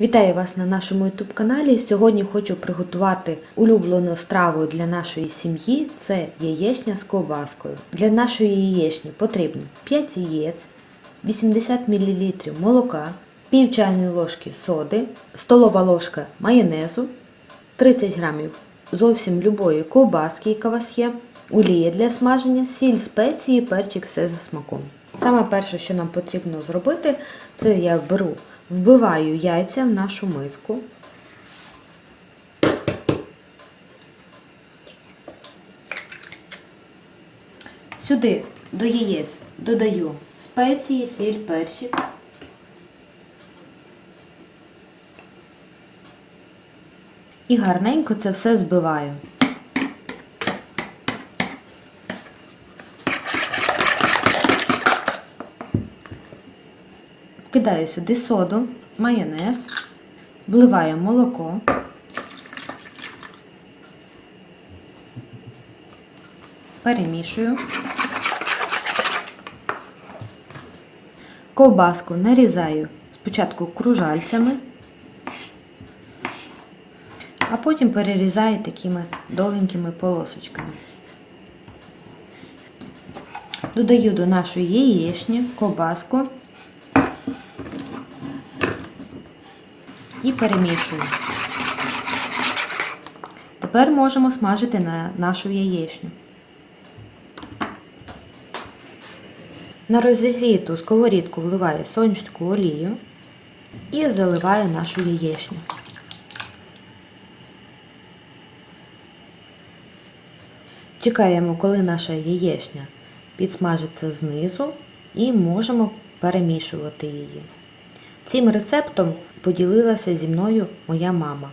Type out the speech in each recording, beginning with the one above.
Вітаю вас на нашому YouTube каналі. Сьогодні хочу приготувати улюблену страву для нашої сім'ї. Це яєчня з ковбаскою. Для нашої яєчні потрібно 5 яєць, 80 мл молока, пів чайної ложки соди, столова ложка майонезу, 30 грамів зовсім любої ковбаски, яка у вас є, олія для смаження, сіль, спеції, перчик, все за смаком. Саме перше, що нам потрібно зробити, це я беру, вбиваю яйця в нашу миску. Сюди до яєць додаю спеції, сіль, перчик. І гарненько це все збиваю. Вкидаю сюди соду, майонез, вливаю молоко. Перемішую. Ковбаску нарізаю спочатку кружальцями, а потім перерізаю такими довгенькими полосочками. Додаю до нашої яєчні ковбаску і перемішую. Тепер можемо смажити на нашу яєчню. На розігріту сковорідку вливаю сонячку олію і заливаю нашу яєчню. Чекаємо, коли наша яєчня підсмажиться знизу і можемо перемішувати її. Цим рецептом поділилася зі мною моя мама.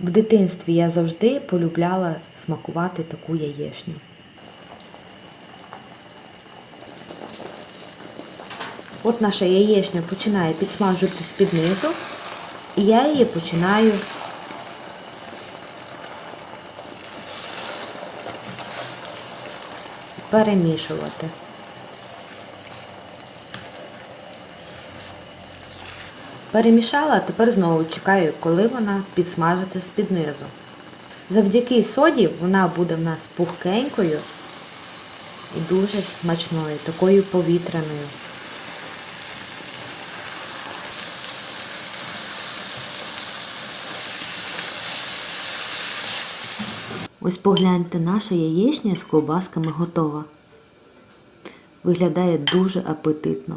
В дитинстві я завжди полюбляла смакувати таку яєчню. От наша яєчня починає підсмажуватись під низу, і я її починаю перемішувати. Перемішала, тепер знову чекаю, коли вона підсмажиться з-під низу. Завдяки соді вона буде в нас пухкенькою і дуже смачною, такою повітряною. Ось погляньте, наша яєчня з ковбасками готова. Виглядає дуже апетитно.